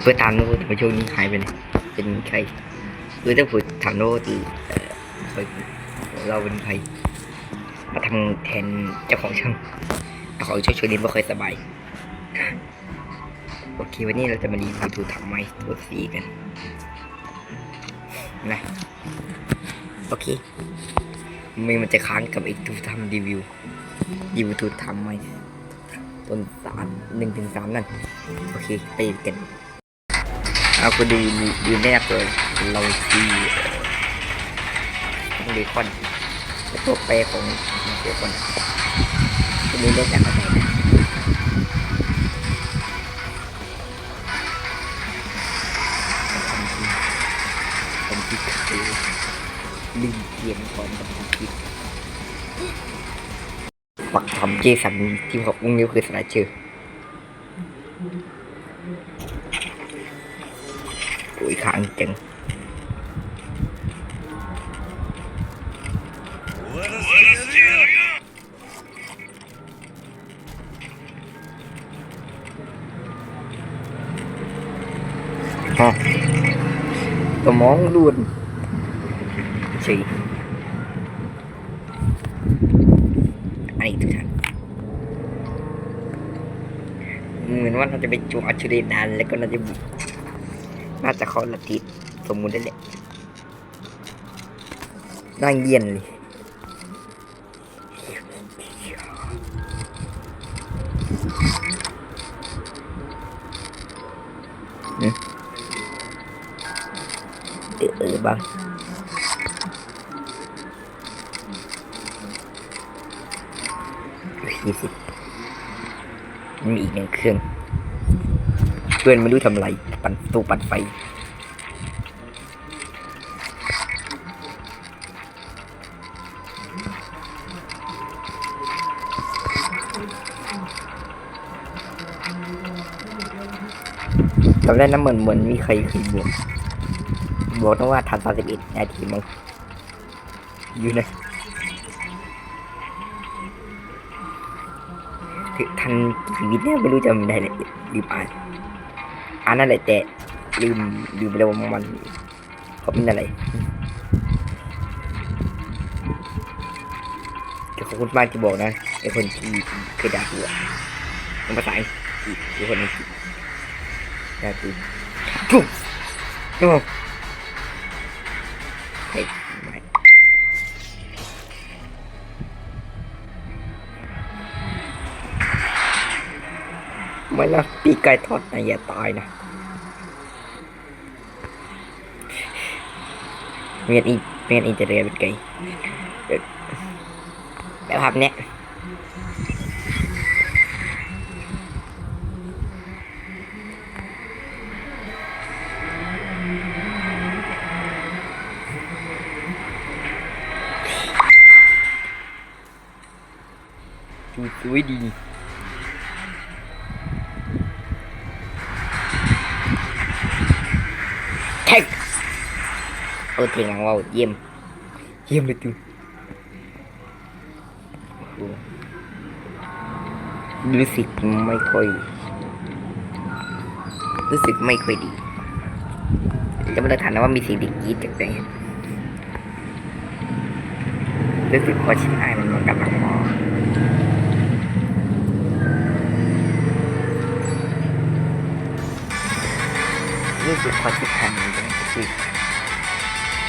เพื่อตามโน้ตมาช่วงนี้หายไปไหนเป็นใครเพื่อถ้าพูดถามโน้ตเอ่อเราเป็นใครมาทำแทนเจ้าของช่างเจ้าของช่างช่วนี้ไม่ค่อยสบายโอเควันนี้เราจะมารีวิวทูทำไม้ตัวสีกันนะโอเคไม่มันจะค้างกับไอ้ทูทำรีวิวรีวิวทูทำไม้ต้นสามหนึ่งถึงสามนั่น โอเคไปกันเอาคุณดูดูแนบเลยเราคือต้องเบคอนและตัวแปรของเบคนคุณดูเรื่องการอะไรนะผมคิดคือลืมเขียนก่อนผมคิดปักทำเจสันที่ผมอุ้งนิ้วคือสไลเชอร์ โอ้ยค้างจังฮะสมองล้วนสิอันนี้ทุกท่านเหมือนว่าเราจะไปจูอัจฉริยานแล้วก็น่าจะบุก น่าจะเขาละติสมมุติได้แหละนั่งเย็นเลยอืมเออเออบ้างยี่สิบมีอีกหนึ่งเครื่อง เพื่อนไม่รู้ทำไร ปั่นตู้ปั่นไฟตอนแรกน้ำเหมือนเหมือนมีใครเคยบอกบอกต้องว่าทันสามสิบเอ็ดนาทีมั้งอยู่นะคือทันชีวิตเนี่ยไม่รู้จำได้เลยลืมอ่า อ่านนั่นแหละแต่ลืมลืมไปแล้วมันเขาเป็นอะไรแต่ขอบคุณมากที่บอกนะไอคนที่เคยด่ากูอะเป็นภาษาอังกฤษหรือคนอังกฤษด่ากูปุ๊บปุ๊บเฮ้ ไม่ไม่นะปีกไก่ทอดนะอย่าตายนะเมียนอีเมียนอีจะเรียนเป็นไก่แบบภาพเนี้ยดูสวยดีแท็ก เออเพลงหลังว่าวเยี่ยม เยี่ยมเลยจูโอ้โหรู้สึกไม่ค่อยรู้สึกไม่ค่อยดีจะไม่ได้ถามนะว่ามีเสียงด็กกรีดจากไหนรู้สึกว่าชิ้นไอ้ายมันกำลังมองรู้สึกว่าชิ้นไอ้มันกำลังจะคือเดี๋ยวเปิดนะอะไรเปิดชิดอู้อู้เล็กแท็กอุ๊ยโอ้ยโอ้ยชิบจริง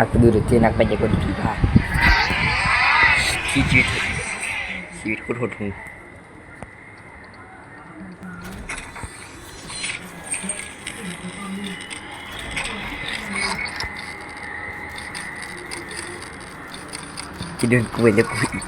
ಆಗ್ತದೆ ಇರುತ್ತೆ ಏನಾಗ್ತದೆ ಗೊತ್ತಿಲ್ಲ ชีวิตชีวิตโคตรหดหู่จะเดินกูเปแล้กูอีก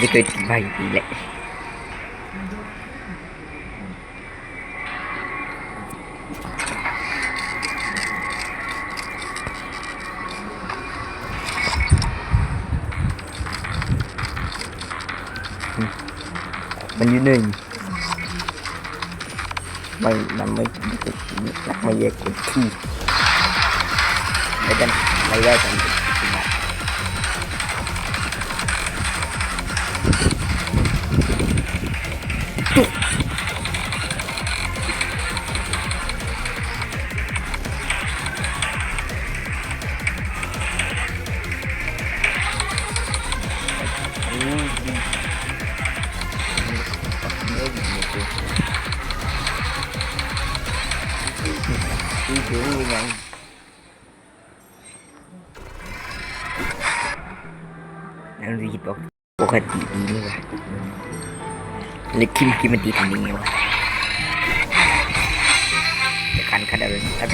จะเกิดไปอีกแหละ มันอยู่หนึ่งไม่มันไม่รักไม่แยกคนที่ไม่ได้ไม่ได้กัน ก็ดีดีนี่วะเล้วคิมคิมมันดีถึงยังไงวะจะกันขนาดนั้นครับ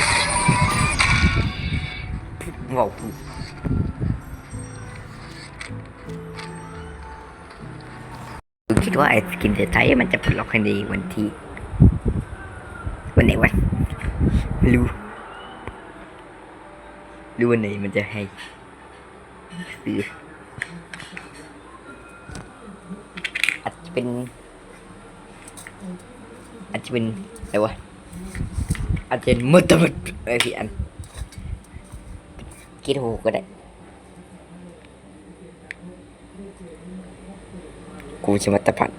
งอกปุ๊คิดว่าไอ้สกินเดไทยมันจะปลดล็อกในวันที่ วันไหนวะรู้รู้วันไหนมันจะให้ซื้อ จะเป็น อาจจะเป็นอะไรวะอาจจะเป็นมืดตมดอะไรพี่อันคิดถูก็ได้กูจะมัดตพัด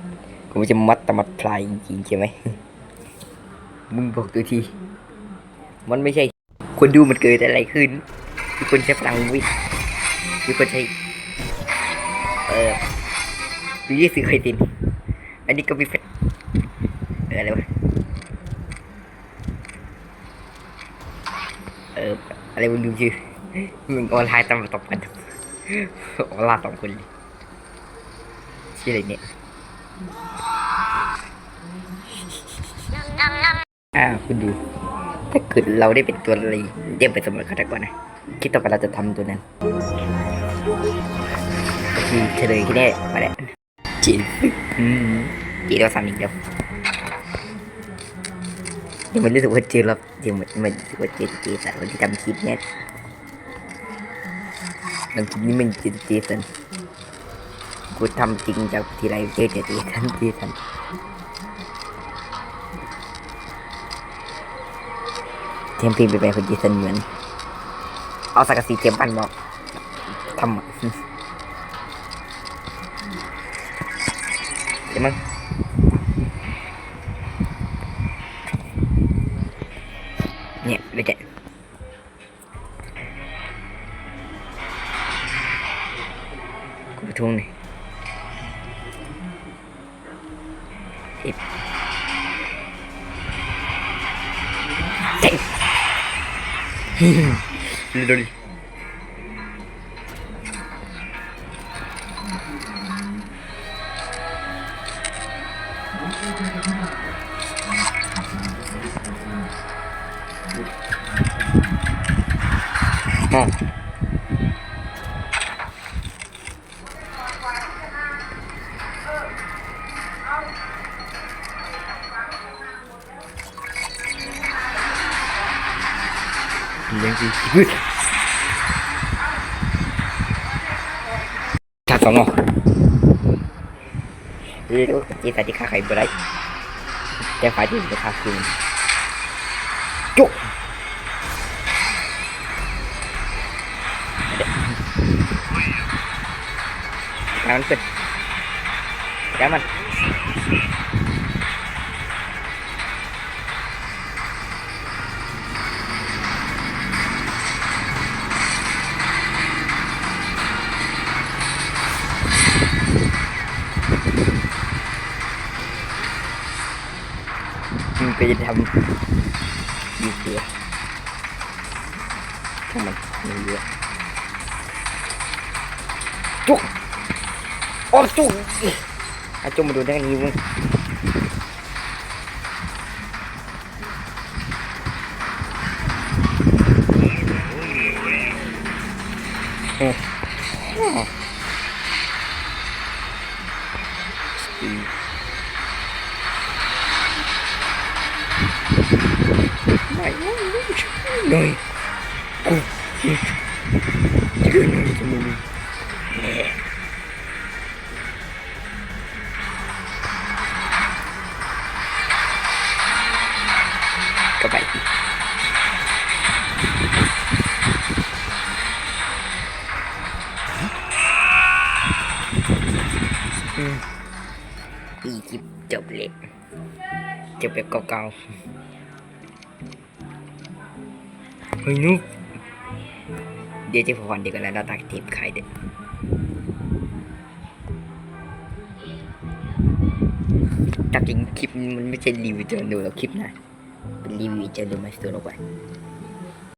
กูจะมัดตมัดพลายจริงใช่ไหมมึงบอกตัวที มันไม่ใช่ คนดูมันเกิดอะไรขึ้นมีคนใช้พลังวิทย์มีคนใช้เออ ดูยี่สื่อไคตินอันนี้ก็มีเฟซเอออะไรวะเอออะไรมึงดูชื่อมึงออนไลน์ตำตบกันออนไลน์สองคนเลยชื่ออะไรเนี่ยอ่าคุณดู ถ้าเกิดเราได้เป็นตัวอะไรเยี่ยมไปสำรวจฆาตกรนะคิดต่อไปเราจะทำตัวนั้นทีเฉลยที่แน่มาแล้ว จีนอืมจีนเราสามอีกเดียวเดี๋ยวมันรู้สึกว่าเจอแล้วเดี๋ยวมันมันรู้สึกว่าเจอเจสันวันที่ทำคลิปเนี่ยทำคลิปนี้มันเจอเจสันกูทำจริงจากทีไรเจอเจสันเจสันเทียมพิมพ์ไปไปคนจีสันเหมือน เอาสักกะสีเทียมปันบอกทำ กูไปทุ่งนี่อิบเจ๊ง Literally. Oh. Yang di ถ้าสองอหรือจีสันที่ฆ่าใครบ่ได้แต่ฝ่ายที่จะฆ่าคืนจุกการมันเป็นการมัน มันทำดีเสือถ้ามันไม่เยอะจุกโอ้จุกอาจุกมาดูด้านนี้มึงเออ เลยจบแบบเก่าๆเฮ้ยนุ๊กเดี๋ยวจะพอวันเดียวกันแล้วเราตักเทปใครเด็ดตักจริงคลิปมันไม่ใช่รีวิวเจอดูหรอกคลิปนะเป็นรีวิวเจอดูมาสตัวลงไป